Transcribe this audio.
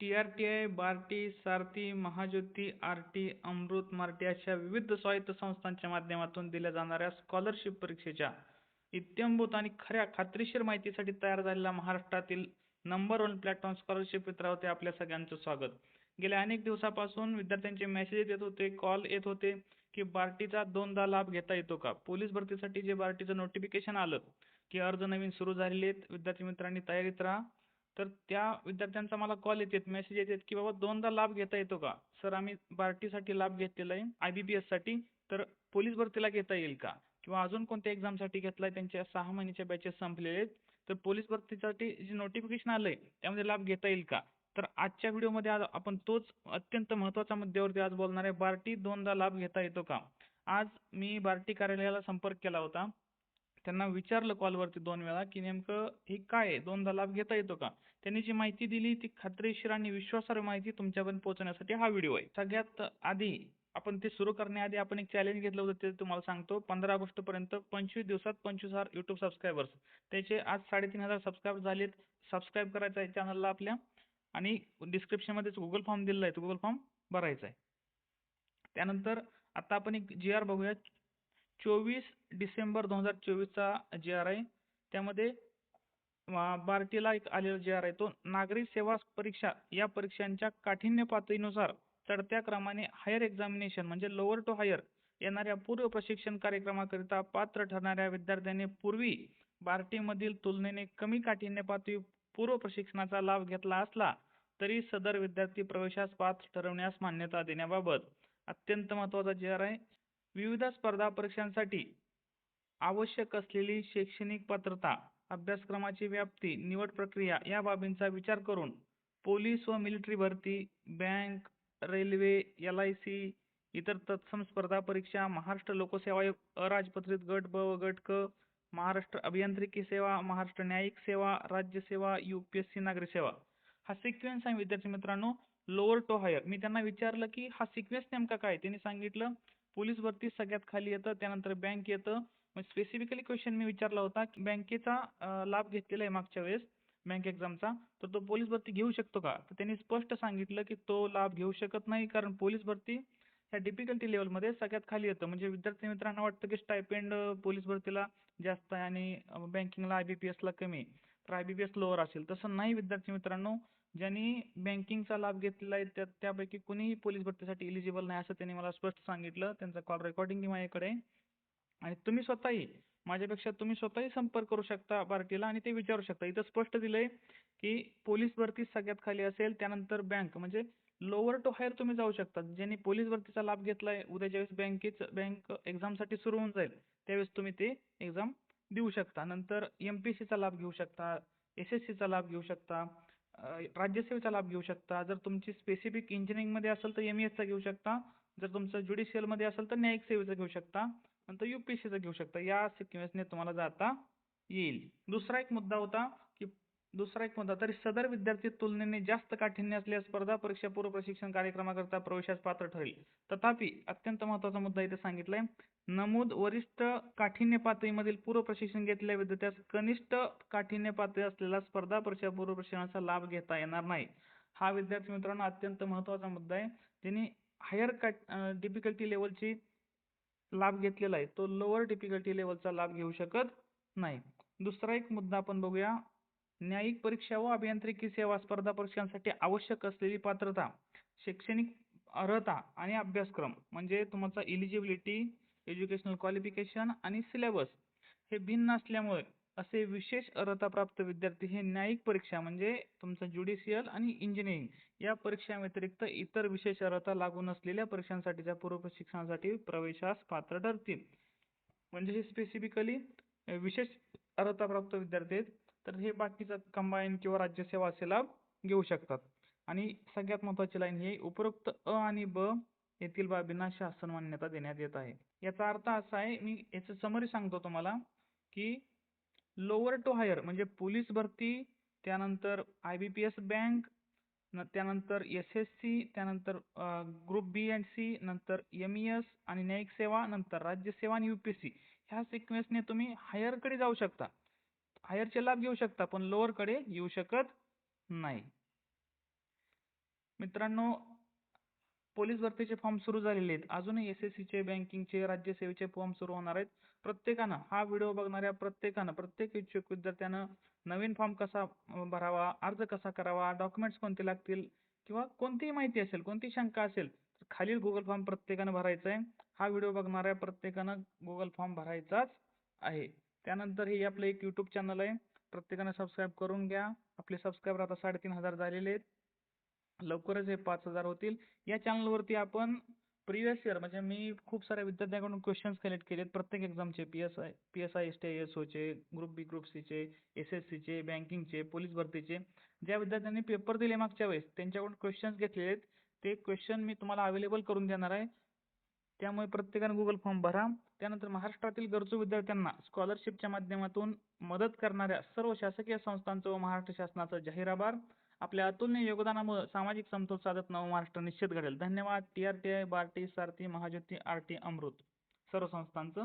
T R T I Barti Sarthi Mahajyoti R T Amrut Marti अशा विविध स्वायत्त संस्थांच्या माध्यमातून दिल्या जाणाऱ्या स्कॉलरशिप परीक्षेच्या इत्यंभूत आणि खऱ्या खात्रीशीर माहितीसाठी तयार झालेला महाराष्ट्रातील नंबर वन प्लॅटफॉर्म स्कॉलरशिप मित्रावरती आपल्या सगळ्यांचं स्वागत. गेल्या अनेक दिवसापासून विद्यार्थ्यांचे मेसेज येत होते कॉल येत होते की बार्टीचा दोनदा लाभ घेता येतो का? पोलीस भरतीसाठी जे बार्टीचं नोटिफिकेशन आलं की अर्ज नवीन सुरू झालेले आहेत विद्यार्थी मित्रांनी तयारीत राहा. तर त्या विद्यार्थ्यांचा मला कॉल येतात मेसेज येतात की बाबा दोनदा लाभ घेता येतो का? सर आम्ही बार्टीसाठी लाभ घेतलेला आहे आय बी पी एससाठी तर पोलीस भरतीला घेता येईल का? किंवा अजून कोणत्या एक्झामसाठी घेतलाय? त्यांच्या सहा महिन्याच्या बॅचेस संपलेले आहेत. तर पोलीस भरतीसाठी जे नोटिफिकेशन आलंय त्यामध्ये लाभ घेता येईल का? तर आजच्या व्हिडिओमध्ये आज आपण तोच अत्यंत महत्त्वाच्या मुद्द्यावरती आज बोलणार आहे. बार्टी दोनदा लाभ घेता येतो का? आज मी बार्टी कार्यालयाला संपर्क केला होता. त्यांना विचारलं कॉलवरती दोन वेळा की नेमकं हे काय आहे? दोनदा लाभ घेता येतो का? त्यांनी जी माहिती दिली ती खात्रीशीर आणि विश्वासार्ह माहिती तुमच्यापर्यंत पोहोचण्यासाठी हा व्हिडिओ आहे. सगळ्यात आधी आपण ते सुरू करण्याआधी आपण एक चॅलेंज घेतलं होतं ते तुम्हाला सांगतो. पंधरा ऑगस्ट पर्यंत पंचवीस दिवसात पंचवीस हजार युट्यूब सबस्क्रायबर्स त्याचे आज साडेतीन हजार सबस्क्राईब झालेत. सबस्क्राईब करायचं आहे चॅनलला आपल्या. आणि डिस्क्रिप्शनमध्येच गुगल फॉर्म दिलेला आहे. तो गुगल फॉर्म भरायचा आहे. त्यानंतर आता आपण एक जी आर बघूया. चोवीस डिसेंबर दोन हजार चोवीसचा जे आर आहे. त्यामध्ये बार्टीला एक आलेला जे आर आहे. तो नागरी सेवा परीक्षा या परीक्षांच्या काठिण्य पातळीनुसार चढत्या क्रमाने हायर एक्झामिनेशन म्हणजे लोअर टू हायर येणाऱ्या पूर्व प्रशिक्षण कार्यक्रमाकरिता पात्र ठरणाऱ्या विद्यार्थ्यांनी पूर्वी बार्टीमधील तुलनेने कमी काठिण्य पातळी पूर्व प्रशिक्षणाचा लाभ घेतला असला तरी सदर विद्यार्थी प्रवेशास पात्र ठरवण्यास मान्यता देण्याबाबत अत्यंत महत्त्वाचा जे आर आहे. विविध स्पर्धा परीक्षांसाठी आवश्यक असलेली शैक्षणिक पात्रता अभ्यासक्रमाची व्याप्ती निवड प्रक्रिया या बाबींचा विचार करून पोलीस व मिलिटरी भरती bank railway L I C इतर तत्सम स्पर्धा परीक्षा महाराष्ट्र लोकसेवा आयोग अराजपत्रित गट ब व गट क महाराष्ट्र अभियांत्रिकी सेवा महाराष्ट्र न्यायिक सेवा राज्य सेवा यू पी एस सी नागरी सेवा. हा सिक्वेन्स आहे विद्यार्थी मित्रांनो. लोअर टू हायर मी त्यांना विचारलं की हा सिक्वेन्स नेमका काय त्यांनी सांगितलं पोलीस भरती सगळ्यात खाली येतं त्यानंतर बँक येतं. मग स्पेसिफिकली क्वेश्चन मी विचारला होता की बँकेचा लाभ घेतलेला आहे मागच्या वेळेस बँक एक्झामचा तर तो पोलीस भरती घेऊ शकतो का? तर त्यांनी स्पष्ट सांगितलं की तो लाभ घेऊ शकत नाही कारण पोलीस भरती ह्या डिफिकल्टी लेवलमध्ये सगळ्यात खाली येतं. म्हणजे विद्यार्थी मित्रांना वाटतं की स्टायपेंड पोलीस भरतीला जास्त आहे आणि बँकिंगला आय बी पी एसला कमी तर I B P S lower असेल. तसं नाही विद्यार्थी मित्रांनो. ज्यांनी बँकिंगचा लाभ घेतलेला आहे त्या त्यापैकी कुणीही पोलीस भरतीसाठी इलिजिबल नाही असं त्यांनी मला स्पष्ट सांगितलं. त्यांचा कॉल रेकॉर्डिंग माझ्याकडे आणि तुम्ही स्वतःही माझ्यापेक्षा तुम्ही स्वतःही संपर्क करू शकता पार्टीला आणि ते विचारू शकता. इथं स्पष्ट दिलंय की पोलीस भरती सगळ्यात खाली असेल त्यानंतर बँक म्हणजे लोअर टू हायर तुम्ही जाऊ शकता. ज्यांनी पोलीस भरतीचा लाभ घेतलाय उद्या ज्यावेळेस बँकेच बँक एक्झामसाठी सुरू होऊन जाईल त्यावेळेस तुम्ही ते एक्झाम देऊ शकता. नंतर एम पी सीचा लाभ घेऊ शकता एस एस सीचा लाभ घेऊ शकता राज्यसेवेचा लाभ घेऊ शकता. जर तुमची स्पेसिफिक इंजिनिअरिंगमध्ये असेल तर एम ई एसचा घेऊ शकता. जर तुमचं ज्युडिशियलमध्ये असेल तर न्यायिक सेवेचा घेऊ शकता. नंतर यू पी सीचा घेऊ शकता. या सिक्वेन्सने तुम्हाला जाता येईल. दुसरा एक मुद्दा होता दुसरा एक मुद्दा तरी सदर विद्यार्थी तुलनेने जास्त काठिण्य असलेल्या स्पर्धा परीक्षा पूर्व प्रशिक्षण कार्यक्रमाकरता प्रवेशास पात्र ठरेल. तथापि अत्यंत महत्त्वाचा मुद्दा इथे सांगितलाय. नमूद वरिष्ठ काठिण्य पातळीमधील पूर्व प्रशिक्षण घेतलेल्या विद्यार्थ्यास कनिष्ठ काठिण्य पातळी असलेला स्पर्धा परीक्षा पूर्व प्रशिक्षणाचा लाभ घेता येणार नाही. हा विद्यार्थी मित्रांनो अत्यंत महत्त्वाचा मुद्दा आहे. त्यांनी हायर काट डिफिकल्टी लेवलची लाभ घेतलेला आहे तो लोअर डिफिकल्टी लेवलचा लाभ घेऊ शकत नाही. दुसरा एक मुद्दा आपण बघूया. न्यायिक परीक्षा व अभियांत्रिकी सेवा स्पर्धा परीक्षांसाठी आवश्यक असलेली पात्रता शैक्षणिक अर्हता आणि अभ्यासक्रम म्हणजे तुमचा इलिजिबिलिटी एज्युकेशनल क्वालिफिकेशन आणि सिलेबस हे भिन्न असल्यामुळे असे विशेष अर्हता प्राप्त विद्यार्थी हे न्यायिक परीक्षा म्हणजे तुमचं ज्युडिशियल आणि इंजिनिअरिंग या परीक्षांव्यतिरिक्त इतर विशेष अर्हता लागू नसलेल्या परीक्षांसाठीच्या पूर्व शिक्षणासाठी प्रवेशास पात्र ठरतील. म्हणजे हे स्पेसिफिकली विशेष अर्हता प्राप्त विद्यार्थी आहेत. तर हे बाकीचं कंबाईन किंवा राज्यसेवा असे लाभ घेऊ शकतात. आणि सगळ्यात महत्वाची लाईन ही उपरोक्त अ आणि ब येथील बाबींना शासन मान्यता देण्यात येत आहे. याचा अर्थ असा आहे मी याचं समरी सांगतो तुम्हाला की लोअर टू हायर म्हणजे पोलीस भरती त्यानंतर I B P S bank त्यानंतर एस एस सी त्यानंतर ग्रुप बी अँड सी नंतर एम ई एस आणि न्यायिक सेवा नंतर राज्यसेवा आणि यू पी एस सी ह्या सिक्वेन्सने तुम्ही हायरकडे जाऊ शकता. हायरचे लाभ घेऊ शकता पण लोअरकडे येऊ शकत नाही. मित्रांनो पोलीस भरतीचे फॉर्म सुरू झालेले आहेत. अजूनही एस एस सीचे बँकिंगचे राज्यसेवेचे फॉर्म सुरू होणार आहेत. प्रत्येकानं हा व्हिडिओ बघणाऱ्या प्रत्येकानं प्रत्येक इच्छुक विद्यार्थ्यानं नवीन फॉर्म कसा भरावा अर्ज कसा करावा डॉक्युमेंट्स कोणते लागतील किंवा कोणतीही माहिती असेल कोणती शंका असेल तर खालील गुगल फॉर्म प्रत्येकानं भरायचा आहे हा व्हिडिओ बघणाऱ्या प्रत्येकानं गुगल फॉर्म भरायचाच आहे. त्यानंतर हे आपलं एक यूट्यूब चॅनल आहे. प्रत्येकानं सबस्क्राईब करून घ्या. आपले सबस्क्रायबर आता साडेतीन हजार झालेले आहेत. लवकरच हे पाच हजार होतील. या चॅनलवरती आपण प्रिव्हियस इयर म्हणजे मी खूप साऱ्या विद्यार्थ्यांकडून क्वेश्चन्स कलेक्ट केलेत. प्रत्येक एक्झामचे P S I P S I S T I S ओचे ग्रुप बी ग्रुप सीचे एस एस सीचे बँकिंगचे पोलीस भरतीचे. ज्या विद्यार्थ्यांनी पेपर दिले मागच्या वेळेस त्यांच्याकडून क्वेश्चन्स घेतलेले आहेत. ते क्वेश्चन मी तुम्हाला अवेलेबल करून देणार आहे. त्यामुळे प्रत्येकाने गुगल फॉर्म भरा. त्यानंतर महाराष्ट्रातील गरजू विद्यार्थ्यांना स्कॉलरशिपच्या माध्यमातून मदत करणाऱ्या सर्व शासकीय संस्थांचं व महाराष्ट्र शासनाचा जाहीर आभार आपल्या अतुलनीय योगदानामुळे सामाजिक समतोल साधत नव महाराष्ट्र निश्चित घडेल. धन्यवाद. T R T I BARTI Sarthi Mahajyoti R T Amrut. सर्व संस्थांचं